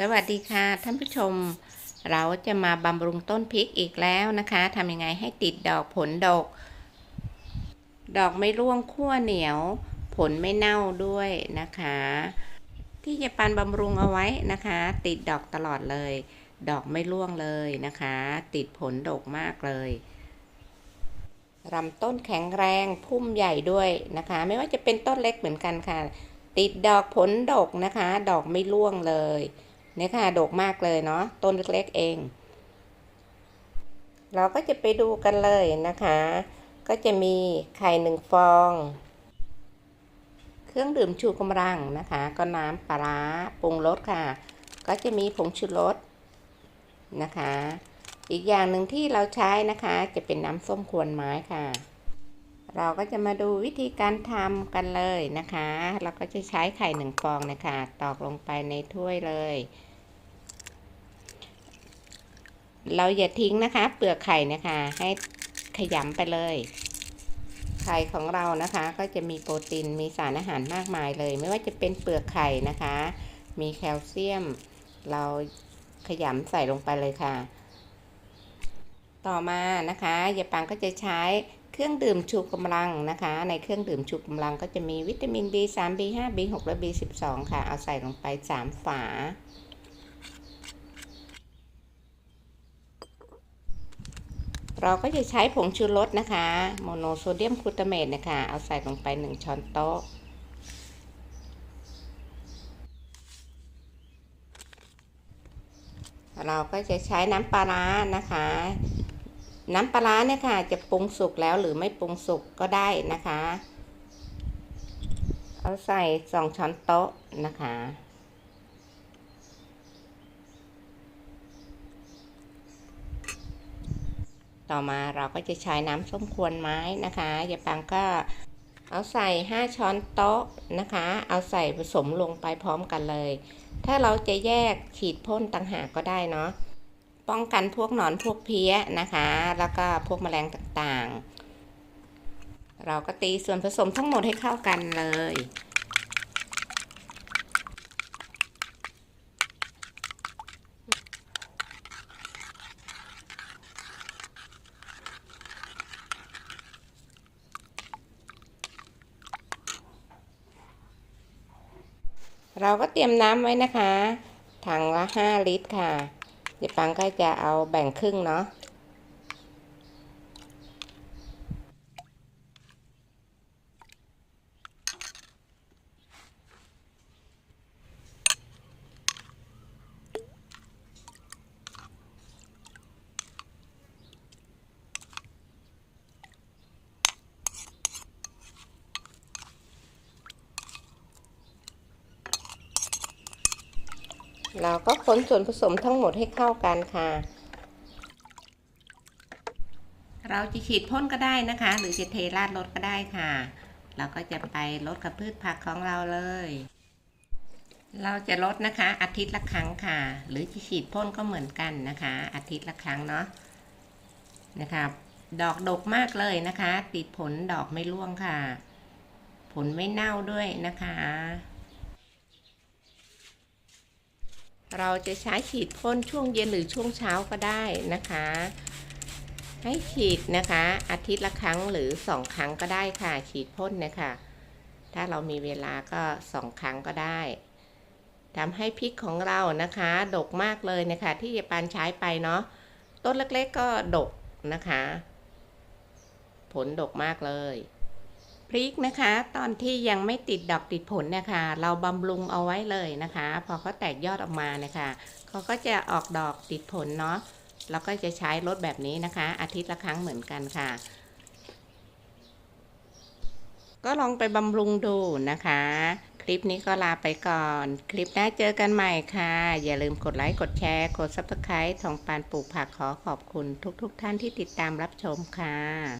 สวัสดีค่ะท่านผู้ชม เราจะมาบำรุงต้นพริกอีกแล้วนะคะทำยังไงให้ติดดอกผลดก ดอกไม่ร่วงขั้วเหนียว ผลไม่เน่าด้วยนะคะ ที่จะปันบำรุงเอาไว้นะคะ ติดดอกตลอดเลย ดอกไม่ร่วงเลยนะคะ ติดผลดกมากเลยลำต้นแข็งแรงพุ่มใหญ่ด้วยนะคะ ไม่ว่าจะเป็นต้นเล็กเหมือนกันค่ะ ติดดอกผลดกนะคะ ดอกไม่ร่วงเลย เนี่ยค่ะดกมากเลยเนาะต้นเล็กๆเอง เราก็จะไปดูกันเลยนะคะ ก็จะมีไข่หนึ่งฟอง เครื่องดื่มชูกำลังนะคะ ก็น้ำปลาปรุงรสค่ะ ก็จะมีผงชูรสนะคะ อีกอย่างหนึ่งที่เราใช้นะคะ จะเป็นน้ำส้มควนไม้ค่ะ เราก็จะมาดูวิธีการทำกันเลยนะคะ เราก็จะใช้ไข่หนึ่งฟองนะคะ ตอกลงไปในถ้วยเลย เราอย่าทิ้งนะคะ เปลือกไข่นะคะ ให้ขยำไปเลย ไข่ของเรานะคะ ก็จะมีโปรตีน มีสารอาหารมากมายเลย ไม่ว่าจะเป็นเปลือกไข่นะคะ มีแคลเซียม เราขยำใส่ลงไปเลยค่ะ ต่อมานะคะยายปังก็จะใช้ เครื่องดื่มชูกำลังนะคะ ในเครื่องดื่มชูกำลังก็จะมีวิตามิน B3 B5 B6 และ B12 ค่ะ เอาใส่ลงไป 3 ฝา เราก็จะใช้ผงชูรสนะคะ โมโนโซเดียมกลูตาเมตนะคะ เอาใส่ลงไป 1 ช้อนโต๊ะเราก็จะใช้น้ำปลาร้านะคะ น้ำปลาร้าเนี่ยค่ะ จะปรุงสุกแล้วหรือไม่ปรุงสุกก็ได้นะคะ เอาใส่สองช้อนโต๊ะนะคะ ต่อมาเราก็จะใช้น้ำส้มควนไม้นะคะอย่าปังก็เอาใส่ 5 ช้อนโต๊ะนะคะ เอาใส่ผสมลงไปพร้อมกันเลย ถ้าเราจะแยกฉีดพ่นต่างหากก็ได้เนาะ ป้องกันพวกหนอนพวกเพี้ยนะคะ แล้วก็พวกแมลงต่างๆ เราก็ตีส่วนผสมทั้งหมดให้เข้ากันเลยเราก็เตรียมน้ำไว้นะคะ ถังละ 5 ลิตรค่ะ เจ๊ปังก็จะเอาแบ่งครึ่งเนาะ เราก็คนส่วนผสมทั้งหมดให้เข้ากันค่ะ เราจะฉีดพ่นก็ได้นะคะ หรือจะเทราดรถก็ได้ค่ะ เราก็จะไปลดกับพืชผักของเราเลย เราจะลดนะคะ อาทิตย์ละครั้งค่ะ หรือจะฉีดพ่นก็เหมือนกันนะคะ อาทิตย์ละครั้งเนาะนะคะดอกดกมากเลยนะคะ ติดผลดอกไม่ร่วงค่ะ ผลไม่เน่าด้วยนะคะ เราจะใช้ฉีดพ่นช่วงเย็นหรือช่วงเช้าก็ได้นะคะ ให้ฉีดนะคะ อาทิตย์ละครั้งหรือสองครั้งก็ได้ค่ะ ฉีดพ่นนะคะถ้าเรามีเวลาก็สองครั้งก็ได้ทำให้พริกของเรานะคะดกมากเลยนะคะ ที่ยายปานใช้ไปเนาะต้นเล็กๆก็ดกนะคะ ผลดกมากเลย พริกนะคะ ตอนที่ยังไม่ติดดอกติดผลเนี่ยค่ะเราบำรุงเอาไว้เลยนะคะ พอเขาแตกยอดออกมานะคะเขาก็จะออกดอกติดผลเนาะเราก็จะใช้รถแบบนี้นะคะ อาทิตย์ละครั้งเหมือนกันค่ะ ก็ลองไปบำรุงดูนะคะ คลิปนี้ก็ลาไปก่อน คลิปหน้าเจอกันใหม่ค่ะ อย่าลืมกดไลค์กดแชร์ กด subscribe ทองปานปลูกผักขอขอบคุณทุกๆทท่านที่ติดตามรับชมค่ะ